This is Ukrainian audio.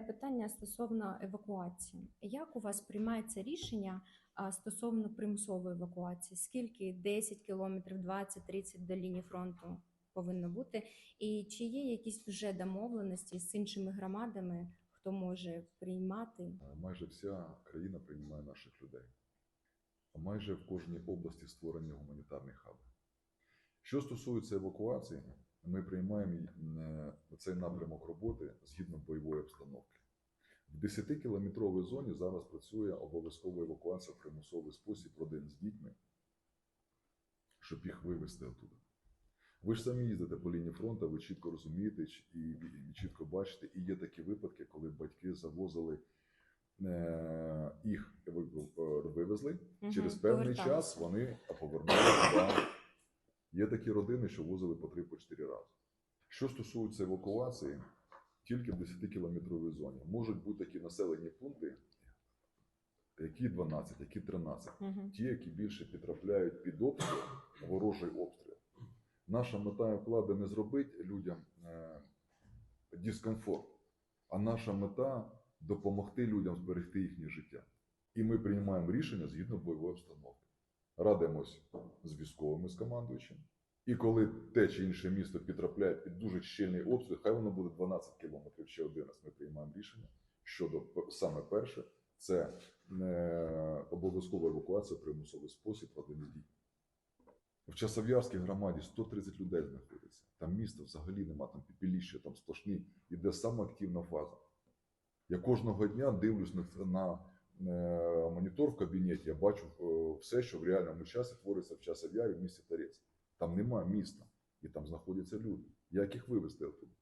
питання стосовно евакуації. Як у вас приймається рішення стосовно примусової евакуації? Скільки 10 кілометрів, 20, 30 до лінії фронту повинно бути? І чи є якісь вже домовленості з іншими громадами, хто може приймати? Майже вся країна приймає наших людей. Майже в кожній області створені гуманітарні хаби. Що стосується евакуації, ми приймаємо е, цей напрямок роботи згідно бойової обстановки. В 10-кілометровій зоні зараз працює обов'язкова евакуація в примусовий спосіб родин з дітьми, щоб їх вивезти оттуда. Ви ж самі їздите по лінії фронту, ви чітко розумієте і, і, і чітко бачите, і є такі випадки, коли батьки завозили е, їх е, вивезли. Мгм, Через певний поверталися. час вони повернулися. Є такі родини, що возили по 3-4 рази. Що стосується евакуації, тільки в 10-кілометровій зоні можуть бути такі населені пункти, які 12, які 13 Мгм. ті, які більше потрапляють під обстріл, ворожий обстріл. Наша мета і вклада не зробити людям е, дискомфорт, а наша мета допомогти людям зберегти їхнє життя. І ми приймаємо рішення згідно бойової обстановки. Радимось з військовими, з командуючим. І коли те чи інше місто потрапляє під дуже щільний обстріл, хай воно буде 12 кілометрів чи 11, ми приймаємо рішення щодо саме перше, це е, обов'язкова евакуація примусовий спосіб родин з дітьми. В Часов'ярській громаді 130 людей знаходиться. Там міста взагалі нема, там піпіліще, там сплошні, іде саме активна фаза. Я кожного дня дивлюсь на, на е, монітор в кабінеті, я бачу е, все, що в реальному часі твориться в Часов'ярі в місті Тарець. Там нема міста, і там знаходяться люди. Як їх вивезти оттуда?